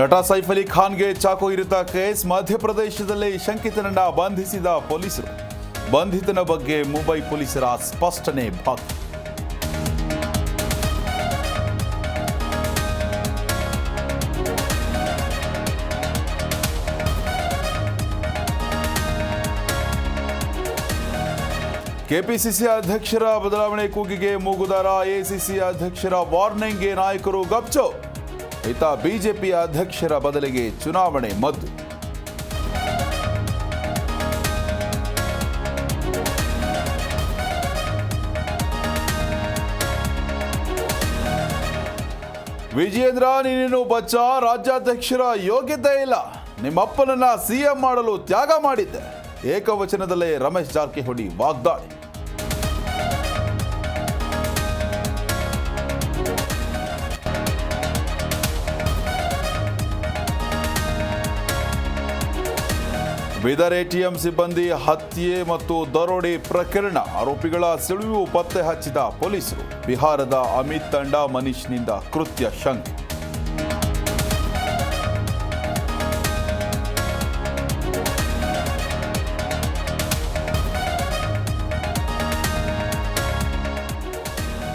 ನಟ ಸೈಫ್ ಅಲಿ ಖಾನ್ಗೆ ಚಾಕು ಇರಿತ ಕೇಸ್ ಮಧ್ಯಪ್ರದೇಶದಲ್ಲಿ ಶಂಕಿತನನ್ನ ಬಂಧಿಸಿದ ಪೊಲೀಸರು. ಬಂಧಿತನ ಬಗ್ಗೆ ಮುಂಬೈ ಪೊಲೀಸರ ಸ್ಪಷ್ಟನೆ ಭಾಗ ಕೆಪಿಸಿಸಿ ಅಧ್ಯಕ್ಷರ ಬದಲಾವಣೆ ಕೂಗಿಗೆ ಮೂಗುದಾರ, ಎಸಿಸಿ ಅಧ್ಯಕ್ಷರ ವಾರ್ನಿಂಗ್ಗೆ ನಾಯಕರು ಗಪ್ಚೋ. ಇತ ಬಿಜೆಪಿ ಅಧ್ಯಕ್ಷರ ಬದಲಿಗೆ ಚುನಾವಣೆ ಮದ್ದು. ವಿಜೇಂದ್ರ ನೀನೇನು ಬಚ್ಚ? ರಾಜ್ಯಾಧ್ಯಕ್ಷರ ಯೋಗ್ಯತೆ ಇಲ್ಲ. ನಿಮ್ಮಪ್ಪನನ್ನ ಸಿಎಂ ಮಾಡಲು ತ್ಯಾಗ ಮಾಡಿದ್ದೆ. ಏಕವಚನದಲ್ಲೇ ರಮೇಶ್ ಜಾರಕಿಹೊಳಿ ವಾಗ್ದಾಳಿ. ಬೀದರ್ ಎಟಿಎಂ ಸಿಬ್ಬಂದಿ ಹತ್ಯೆ ಮತ್ತು ದರೋಡೆ ಪ್ರಕರಣ. ಆರೋಪಿಗಳ ಸುಳಿವು ಪತ್ತೆ ಹಚ್ಚಿದ ಪೊಲೀಸರು. ಬಿಹಾರದ ಅಮಿತ್ ತಂಡ ಮನೀಶ್ನಿಂದ ಕೃತ್ಯ ಶಂಕೆ.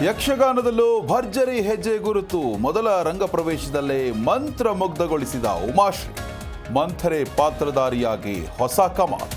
ಯಕ್ಷಗಾನದಲ್ಲೂ ಭರ್ಜರಿ ಹೆಜ್ಜೆ ಗುರುತು. ಮೊದಲ ರಂಗಪ್ರವೇಶದಲ್ಲೇ ಮಂತ್ರ ಮುಗ್ಧಗೊಳಿಸಿದ ಉಮಾಶ್ರೀ. ಮಂಥರೆ ಪಾತ್ರಧಾರಿಯಾಗಿ ಹೊಸ ಕಮಾಲ್